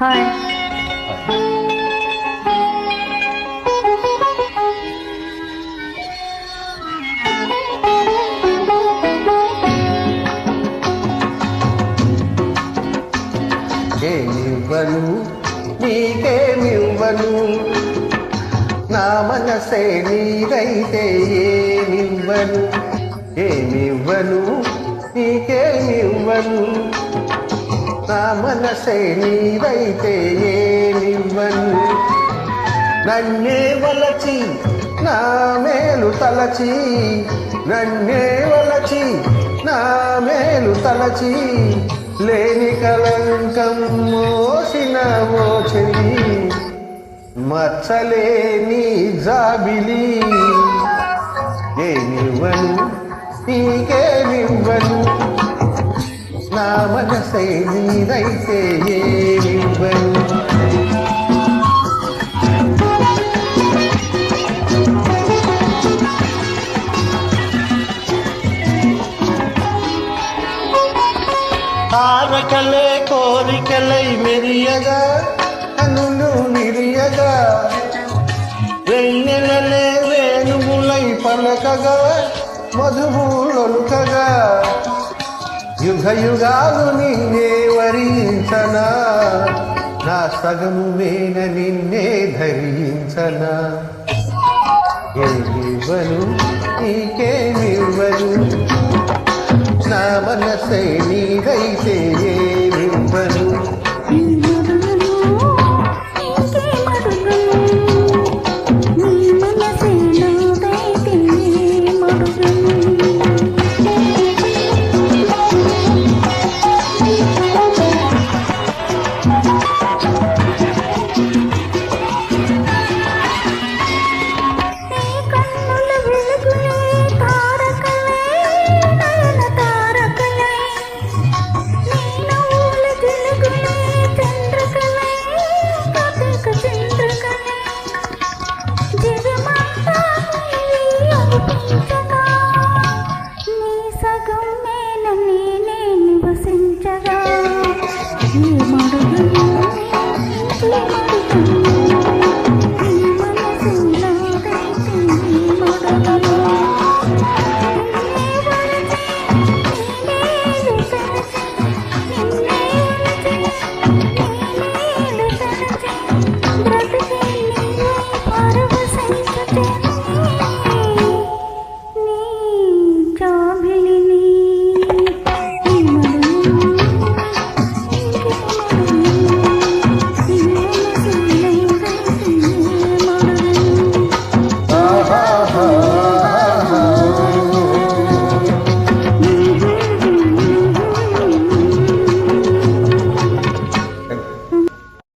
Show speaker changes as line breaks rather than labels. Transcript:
Hi.
ఏమివ్వను నీకేమివ్వను? నా మనసే నీదైతే ఏమివ్వను? ఏమివ్వను నీకేమివ్వను? నా మనసే నీదైతే ఏమివ్వను? నన్నే వలచి నా మేలు తలచి నన్నే వలచి నా మేలు తలచి లేని కలంకం మోసిన ఓ చెలి మచ్చలేని జాబిలి. ఏమివ్వను? నీకేమివ్వను? మనసై నీదైతే ఏమివ్వను? తారకలే కోరికలై మెరియగా అనును నిరియగా వెన్నెలలే వేణుములై పలకగా మధువులొలుకగా. యుగయుగాలు నిన్నే వరించనా? నా సగము వేన నిన్నే ధరించనా? ఏమివ్వను? నీకేమివ్వను? నా మనసే నీదైతే
மடங்கள்